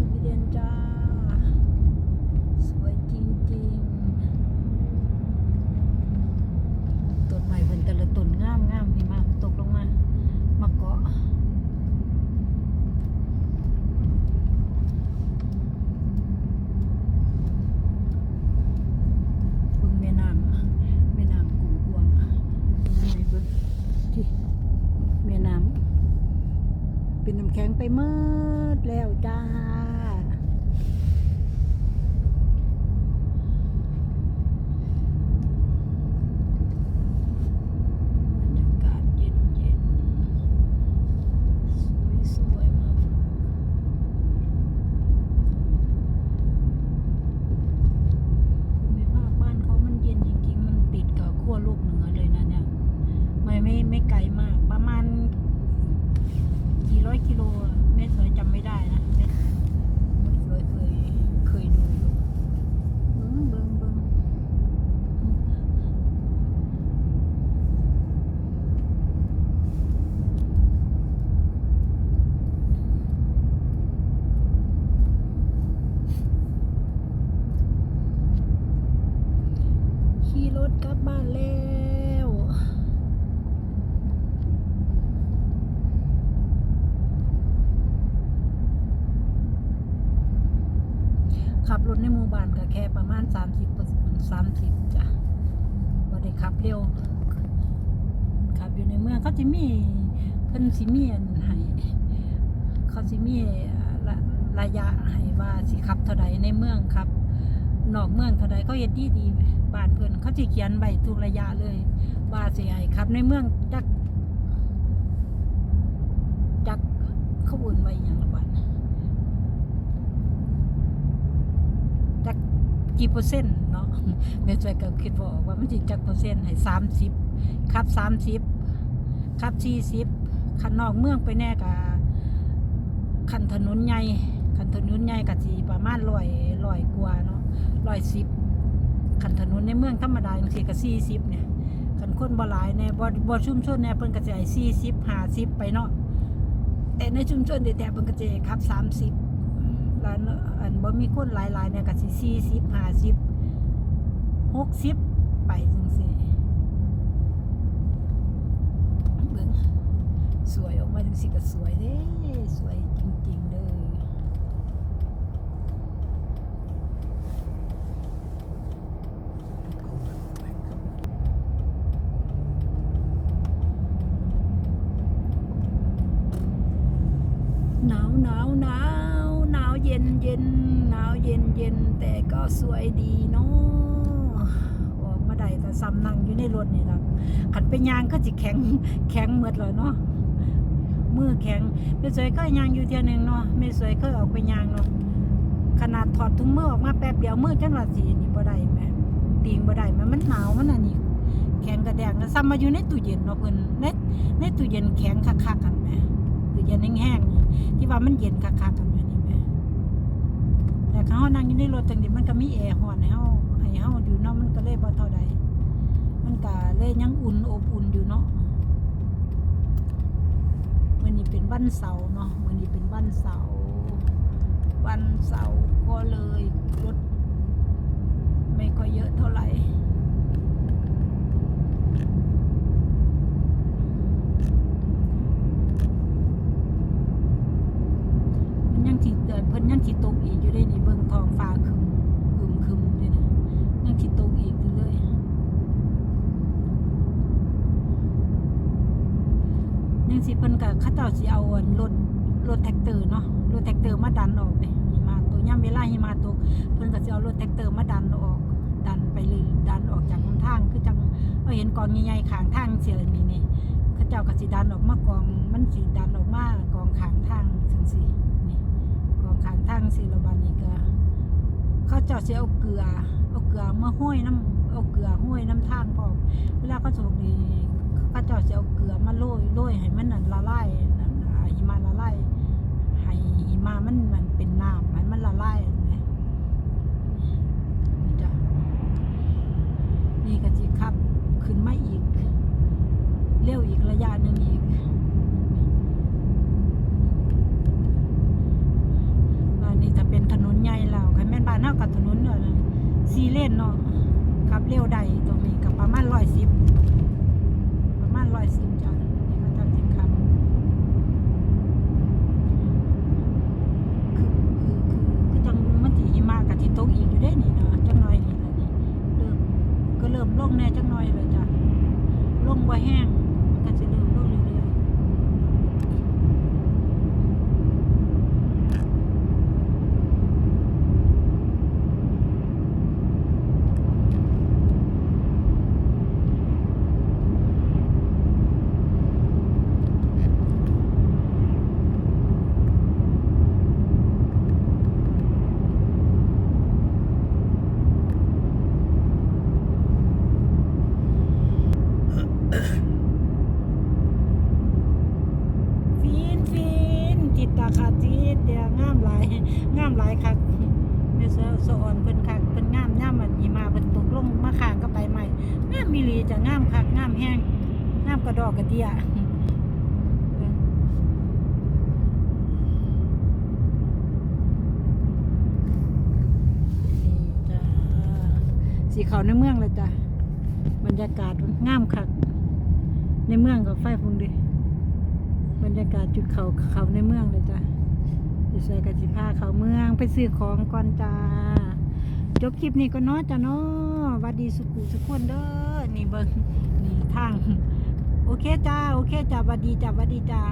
นาวของสวีเดนจ้า สวยจริงๆต้นไม้เพิ่นแต่ละต้นงามงามพี่มากตกลงมามาเกาะ เบิ่งแม่น้ำแม่น้ำกุ้งกวางยังไงเบิ่งที่แม่น้ำ เป็นน้ำแข็งไปเมิดแล้วจ้าบรรยากาศเย็นเย็นสวยสวยๆมาฝากภูมิภาคบ้านเขามันเย็นจริงๆมันติดกับขั้วโลกเหนือเลยนะเนี่ยไม่ไม่ไม่ไกลมากประมาณ กี่ร้อยกิโลอะแม่สวยจำไม่ได้นะแม่แม่สวยเคยเคยดูอยู่เบิ้งเบิ้งเบิ้งขี่รถกลับบ้านแล้ว ขับรถในหมู่บ้านก็แค่ประมาณ 30 30จ้ะบ่ได้ขับเร็ว ขับอยู่ในเมืองเขาจะมีเพิ่นสิมีอันให้เขาสิมีระระยะให้ว่าสิขับเท่าใดในเมืองครับ นอกเมืองเท่าใดเขาเฮ็ดดีดีบ้านเพิ่นเขาสิเขียนไว้ทุกระยะเลย ว่าสิให้ขับในเมืองจักจักเขาอุ่นไว้อย่างละบัดจัก กี่เปอร์เซ็นต์เนาะแม่ช่วยก็คิดบ่อกว่ามันสิจักเปอร์เซ็นต์ให้30ขับ30ขับ40คันนอกเมืองไปแน่ก็คันถนนใหญ่คันถนนใหญ่ก็สิประมาณ100 100กว่าเนาะ110คันถนนในเมืองธรรมดาจังซี่ก็40เนี่ยคันคนบ่หลายแน่บ่บ่ชุ่มชนแน่เพิ่นก็สิให้40 50ไปเนาะแต่ในชุมชนแต่ๆเพิ่นก็จะให้ขับ30แล้วเนอะอันบ่มีคนหลายๆเนี่ยก็สิ40 50 60ไปจังซี่เบิ่งสวยออกมาจังซี่ก็สวยเด้สวยจริงๆเด้อหนาวหนาวหนาวาวเย็นเย็นหนาวเย็นเย็นแต่ก็สวยดีเนาะออกมาได้แต่ซ้ำนั่งอยู่ในรถนี่ละขันไปยางก็จิแข็งแข็งหมดเลยเนาะมือแข็งไม่สวยก็ยางอยู่เทียหนึงเนาะไม่สวยก็ออกไปยางเนาะขนาดถอดถุงมือออกมาแป๊บเดียวมือจังว่าสีนี่บ่ได้แหม่ตีงบ่ได้แหม่มันหนาวมันอันนี้แข็งกระแดงแล้วซ้ำมาอยู่ในตู้เย็นเนาะเพิ่นในในตู้เย็นแข็งคักๆกันแหม่ตู้เย็นแห้งๆที่ว่ามันเย็นคักๆกัน แต่เขานั่งอยู่ในรถจังนี้มันก็มีแอร์ฮ้อนให้เฮาให้เฮาอยู่เนาะมันก็เลยบ่เท่าใดมันก็เลยยังอุ่นอบอุ่นอยู่เนาะมื้อนี้เป็นวันเสาร์เนาะมื้อนี้เป็นวันเสาร์วันเสาร์ก็เลยรถไม่ค่อยเยอะเท่าไหร่ มันยังสิเตือนเพิ่นยังสิตกอีกอยู่เด้นี่เบิ่งท้องฟ้าครึมครึมครึมเด้นะยังสิตกอีกอยู่เลยยังสิเพิ่นก็เขาเจ้าสิเอารถรถแท็กเตอร์เนาะรถแท็กเตอร์มาดันออกเด้หิมะตกยามเวลาหิมะตกเพิ่นก็สิเอารถแท็กเตอร์มาดันออก ดันไปเลยดันออกจากทางคือจังเราเห็นกองใหญ่ๆขางทางเสียนี่นี่เขาเจ้าก็สิดันออกมากองมันสิดันออกมากองขางทางจังซี่นี่กองขางทางสิละบานี้ก็เขาเจ้าสิเอาเกลือเอาเกลือมาห้อยน้ำเอาเกลือห้อยน้ำทางพอเวลาเขาสูบนี่เขาเจ้าสิเอาเกลือมาโรยโรยให้มันนั่นละลาย มันมันเป็นน้ำมันมันละลายไหมนี่จ้ะนี่ก็จีขับ ขึ้นมาอีก เร็วอีกระยะหนึ่งอีกอันนี้จะเป็นถนนใหญ่แล้วค่ะแม่นบ้านเท่กับถนนเนี่ยซีเลนเนาะขับเร็วได้ตรงนี้กับประมาณร้อยสิบ จักหน่อยเลยจ้ะลงบ่แห้งมันก็สิเริ่มลงเรื่อยๆฟีนฟีนจิตตาคาจิตเดียงามหลายงามหลายคัก แม่เสืออนเพิ่นคักเพิ่นงามย่ามมันหิมะเพิ่นตกลงมาข้างก็ไปใหม่งามมีหลีจะงามคักงามแห้งงามกระดอกกระเดียนี่จ้าสีเขาในเมืองเลยจ้ะบรรยากาศงามคัก ในเมืองกับไฟฟุงดิบรรยากาศจุดเขาเขาในเมืองเลยจ้ะ จะใส่กะสิพาเขาเมืองไปซื้อของก่อนจ้า จบคลิปนี้ก็เนาะจ้าเนาะวัดดีสุขุสุขคนเด้อนี่เบิ้งนี่ทาง โอเคจ้า โอเคจ้าวัดดีจ้าวัดดีจ้า